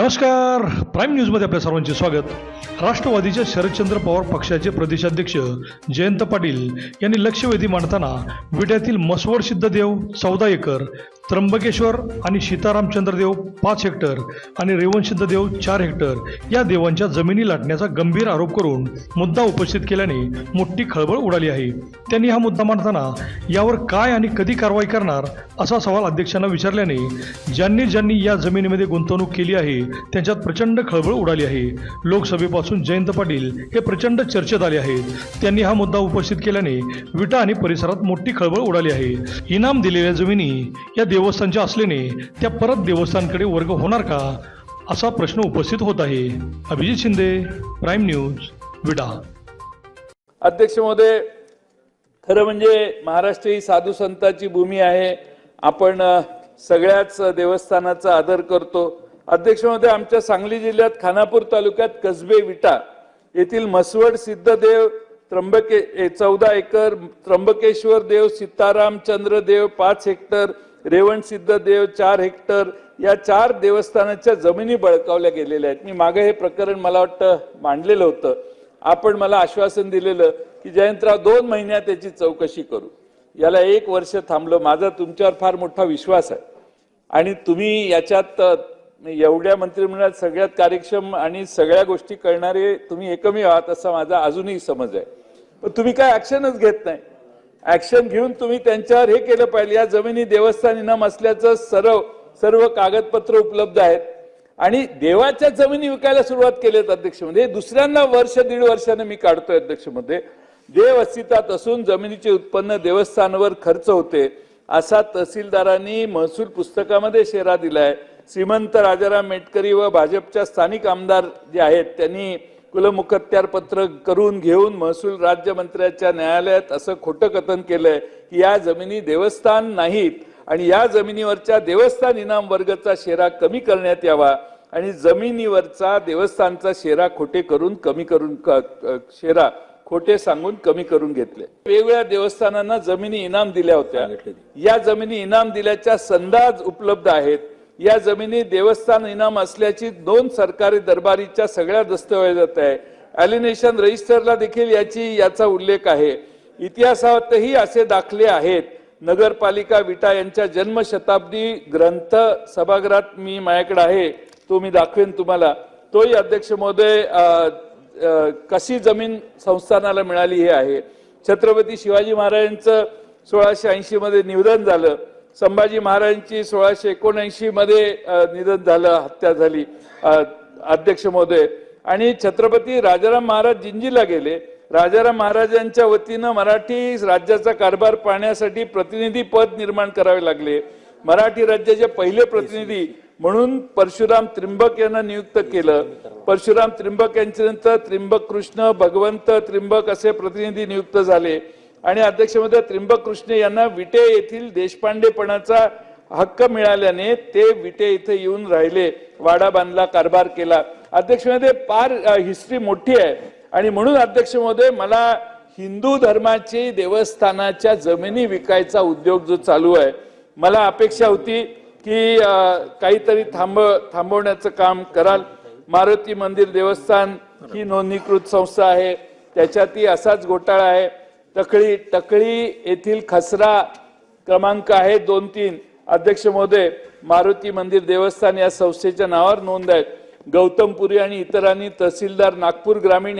नमस्कार. प्राईम न्यूजमध्ये आपल्या सर्वांचे स्वागत. राष्ट्रवादीच्या शरदचंद्र पवार पक्षाचे प्रदेशाध्यक्ष जयंत पाटील यांनी लक्षवेधी मांडताना विड्यातील मसवड सिद्धदेव चौदा एकर त्र्यंबकेश्वर आणि सीतारामचंद्र देव पाच हेक्टर आणि रेवणसिद्धदेव चार हेक्टर या देवांच्या जमिनी लाटण्याचा गंभीर आरोप करून मुद्दा उपस्थित केल्याने मोठी खळबळ उडाली आहे. त्यांनी हा मुद्दा मांडताना यावर काय आणि कधी कारवाई करणार असा सवाल अध्यक्षांना विचारल्याने ज्यांनी ज्यांनी या जमिनीमध्ये गुंतवणूक केली आहे त्यांच्यात प्रचंड खळबळ उडाली आहे. लोकसभेपासून जयंत पाटील हे प्रचंड चर्चेत आले आहेत. त्यांनी हा मुद्दा उपस्थित केल्याने विटा आणि परिसरात मोठी खळबळ उडाली आहे. इनाम दिलेल्या जमिनी या देवस्थानच्या असल्याने त्या परत देवस्थानकडे वर्ग होणार का? असा प्रश्न उपस्थित होत आहे. अभिजित शिंदे प्राईम न्यूज विटा अध्यक्ष महोदय खरं म्हणजे महाराष्ट्र ही साधू संतांची भूमी आहे. आपण सगळ्याच देवस्थानाचा आदर करतो. अध्यक्ष महोदय आमच्या सांगली जिल्ह्यात खानापूर तालुक्यात कसबे विटा येथील मसवड सिद्धदेव त्र्यंबके चौदा एकर त्र्यंबकेश्वर देव सीतारामचंद्र देव पाच हेक्टर रेवण सिद्धदेव चार हेक्टर या चार देवस्थानाच्या जमिनी बळकावल्या गेलेल्या आहेत. मी मागे हे प्रकरण मला वाटतं मांडलेलं होतं. आपण मला आश्वासन दिलेलं की जयंतराव दोन महिन्यात याची चौकशी करू. याला एक वर्ष थांबलं. माझा तुमच्यावर फार मोठा विश्वास आहे. आणि तुम्ही याच्यात एवढ्या मंत्रिमंडळात सगळ्यात कार्यक्षम आणि सगळ्या गोष्टी करणारे तुम्ही एकमेव आहात असा माझा अजूनही समज आहे. पण तुम्ही काय ऍक्शनच घेत नाही. ऍक्शन घेऊन तुम्ही त्यांच्यावर हे केलं पाहिजे. या जमिनी देवस्थान इनाम असल्याचं सर्व सर्व कागदपत्र उपलब्ध आहेत. आणि देवाच्या जमिनी विकायला सुरुवात केली आहेत अध्यक्षमध्ये दुसऱ्यांना वर्ष दीड वर्षाने मी काढतोय अध्यक्षमध्ये देव अस्तित्वात असून जमिनीचे उत्पन्न देवस्थानावर खर्च होते. असा तहसीलदारांनी महसूल पुस्तकामध्ये शेरा दिलाय. श्रीमंत राजाराम मेटकरी व भाजपच्या स्थानिक आमदार जे आहेत त्यांनी कुलमुखत्यार पत्र करून घेऊन महसूल राज्यमंत्र्याच्या न्यायालयात असं खोटं कथन केलंय की या जमिनी देवस्थान नाहीत आणि या जमिनीवरच्या देवस्थान इनाम वर्गाचा शेरा कमी करण्यात यावा आणि जमिनीवरचा देवस्थानचा शेरा खोटे करून कमी करून शेरा खोटे सांगून कमी करून घेतले. वेगवेगळ्या देवस्थानांना जमिनी इनाम दिल्या होत्या. या जमिनी इनाम दिल्याच्या संदाज उपलब्ध आहेत. या जमिनी देवस्थान इनाम असल्याची दोन सरकारी दरबारीच्या सगळ्या दस्तऐवजात आहे. ॲलिनेशन रजिस्टरला देखील याची याचा उल्लेख आहे. इतिहासातही असे दाखले आहेत. नगरपालिका विटा यांच्या जन्मशताब्दी ग्रंथ सभागृहात मी माझ्याकडे आहे. तो मी दाखवेन तुम्हाला. तोही अध्यक्ष महोदय कशी जमीन संस्थानाला मिळाली हे आहे. छत्रपती शिवाजी महाराजांचं सोळाशे ऐंशी मध्ये निधन झालं. संभाजी महाराजांची सोळाशे एकोणऐंशी मध्ये निधन झालं हत्या झाली अध्यक्ष महोदय. आणि छत्रपती राजाराम महाराज जिंजीला गेले. राजाराम महाराजांच्या वतीनं मराठी राज्याचा कारभार पाहण्यासाठी प्रतिनिधी पद निर्माण करावे लागले. मराठी राज्याचे पहिले प्रतिनिधी म्हणून परशुराम त्रिंबक यांना नियुक्त केलं. परशुराम त्रिंबक यांच्यानंतर त्रिंबक कृष्ण भगवंत त्रिंबक असे प्रतिनिधी नियुक्त झाले. आणि अध्यक्षमध्ये त्रिंबक कृष्णे यांना विटे येथील देशपांडेपणाचा हक्क मिळाल्याने ते विटे इथे येऊन राहिले. वाडा बांधला कारभार केला. अध्यक्षमध्ये फार हिस्ट्री मोठी आहे. आणि म्हणून अध्यक्ष महोदय मला हिंदू धर्माची देवस्थानाच्या जमिनी विकायचा उद्योग जो चालू आहे मला अपेक्षा होती की काहीतरी थांब थांबवण्याचं काम कराल. मारुती मंदिर देवस्थान ही नोंदणीकृत संस्था आहे. त्याच्यातही असाच घोटाळा आहे. टकळी टकळी येथील खसरा क्रमांक आहे दोन तीन. अध्यक्ष महोदय मारुती मंदिर देवस्थान या संस्थेच्या नावावर नोंद आहेत. गौतमपुरी आणि इतरांनी तहसीलदार नागपूर ग्रामीण